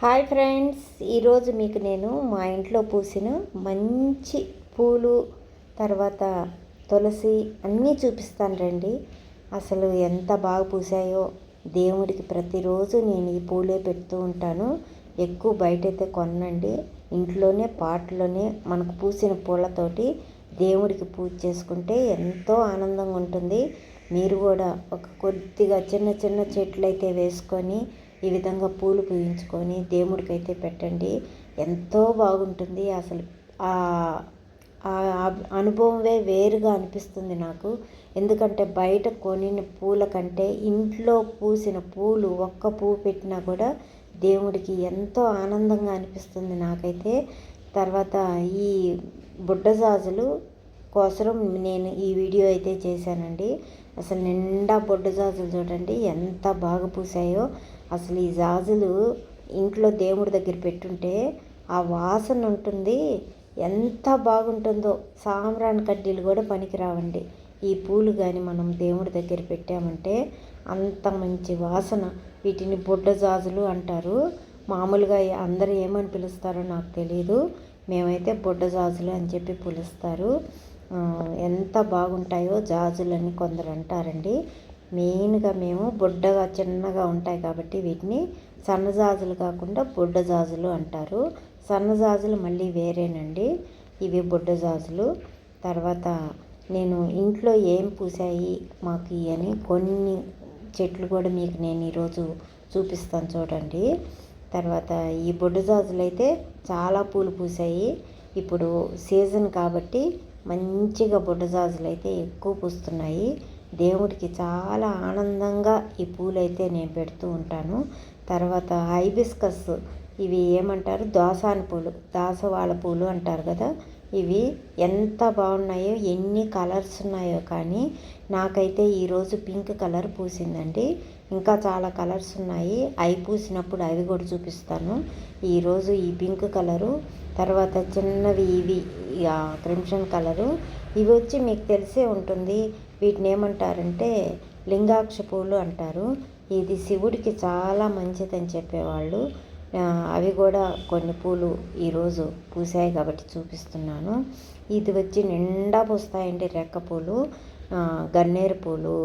Hi friends ఈరోజు మీకు నేను మా ఇంట్లో పూసిన మంచి పూలు తర్వాత తులసి అన్నీ చూపిస్తాను రండి. అసలు ఎంత బాగా పూసాయో దేవుడికి ప్రతిరోజు నేను ఈ పూలే పెడుతూ ఉంటాను. ఎక్కువ బయట అయితే కొనండి ఇంట్లోనే పాటలోనే మనకు పూసిన పూలతోటి దేవుడికి పూజ చేసుకుంటే ఎంతో ఆనందంగా ఉంటుంది. మీరు కూడా ఒక కొద్దిగా చిన్న చిన్న చెట్లు అయితే వేసుకొని ఈ విధంగా పూలు పూయించుకొని దేవుడికైతే పెట్టండి. ఎంతో బాగుంటుంది. అసలు ఆ అనుభవమే వేరుగా అనిపిస్తుంది నాకు. ఎందుకంటే బయట కొనిన పూల కంటే ఇంట్లో పూసిన పూలు ఒక్క పువ్వు పెట్టినా కూడా దేవుడికి ఎంతో ఆనందంగా అనిపిస్తుంది నాకైతే. తర్వాత ఈ బుడ్డజాజులు కోసం నేను ఈ వీడియో అయితే చేశానండి. అసలు నిండా బొడ్డు జాజులు చూడండి ఎంత బాగా పూసాయో. అసలు ఈ జాజులు ఇంట్లో దేవుడి దగ్గర పెట్టుంటే ఆ వాసన ఉంటుంది. ఎంత బాగుంటుందో. సాంబ్రాన్ కడ్డీలు కూడా పనికిరావండి. ఈ పూలు కానీ మనం దేవుడి దగ్గర పెట్టామంటే అంత మంచి వాసన. వీటిని బుడ్డ జాజులు అంటారు. మామూలుగా అందరూ ఏమని పిలుస్తారో నాకు తెలియదు మేమైతే బుడ్డ జాజులు అని చెప్పి పిలుస్తారు. ఎంత బాగుంటాయో జాజులని కొందరు అంటారండి. మెయిన్గా మేము బుడ్డగా చిన్నగా ఉంటాయి కాబట్టి వీటిని సన్నజాజులు కాకుండా బుడ్డ జాజులు అంటారు. సన్నజాజులు మళ్ళీ వేరేనండి. ఇవి బుడ్డ జాజులు. తర్వాత నేను ఇంట్లో ఏం పూసాయి మాకు అని కొన్ని చెట్లు కూడా మీకు నేను ఈరోజు చూపిస్తాను చూడండి. తర్వాత ఈ బుడ్డ జాజులు అయితే చాలా పూలు పూసాయి. ఇప్పుడు సీజన్ కాబట్టి మంచిగా బుడ్డజాజులు అయితే ఎక్కువ పూస్తున్నాయి. దేవుడికి చాలా ఆనందంగా ఈ పూలు అయితే నేను పెడుతూ ఉంటాను. తర్వాత హైబిస్కస్ ఇవి ఏమంటారు? దోసాని పూలు దాసవాళ పూలు అంటారు కదా? ఇవి ఎంత బాగున్నాయో ఎన్ని కలర్స్ ఉన్నాయో కానీ నాకైతే ఈరోజు పింక్ కలర్ పూసిందండి. ఇంకా చాలా కలర్స్ ఉన్నాయి. అవి పూసినప్పుడు అవి కూడా చూపిస్తాను. ఈరోజు ఈ పింక్ కలరు తర్వాత చిన్నవి ఇవి క్రిమ్షన్ కలరు. ఇవి వచ్చి మీకు తెలిసే ఉంటుంది. వీటిని ఏమంటారంటే లింగాక్ష పూలు అంటారు. ఇది శివుడికి చాలా మంచిదని చెప్పేవాళ్ళు. అవి కూడా కొన్ని పూలు ఈరోజు పూసాయి కాబట్టి చూపిస్తున్నాను. ఇది వచ్చి నిండా పూస్తాయండి రెక్క పూలు. గన్నేరు పూలు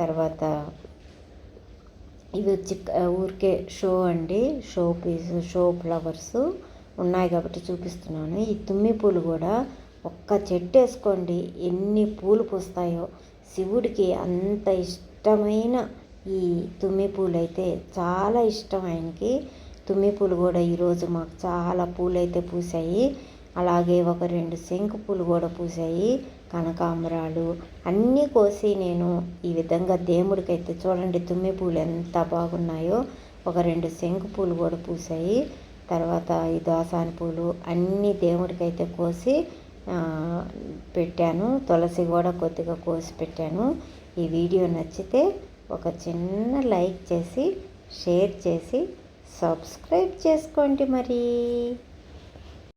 తర్వాత ఇవి వచ్చి ఊరికే షో అండి. షో పీస్ షో ఫ్లవర్స్ ఉన్నాయి కాబట్టి చూపిస్తున్నాను. ఈ తుమ్మి పూలు కూడా ఒక్క చెట్టు వేసుకోండి. ఎన్ని పూలు పూస్తాయో. శివుడికి అంత ఇష్టమైన ఈ తుమ్మి పూలు అయితే చాలా ఇష్టం ఆయనకి. తుమ్మి పూలు కూడా ఈరోజు మాకు చాలా పూలు అయితే పూసాయి అలాగే ఒక రెండు శంకు పూలు కూడా పూసాయి కనకాంబరాలు అన్నీ కోసి నేను ఈ విధంగా దేవుడికైతే అయితే చూడండి తుమ్మి పూలు ఎంత బాగున్నాయో. ఒక రెండు శంకు పూలు కూడా పూసాయి తర్వాత ఈ దోసాని పూలు అన్నీ దేవుడికి అయితే కోసి పెట్టాను. తులసి కూడా కొద్దిగా కోసి పెట్టాను. ఈ వీడియో నచ్చితే ఒక చిన్న లైక్ చేసి షేర్ చేసి సబ్స్క్రైబ్ చేసుకోండి మరి.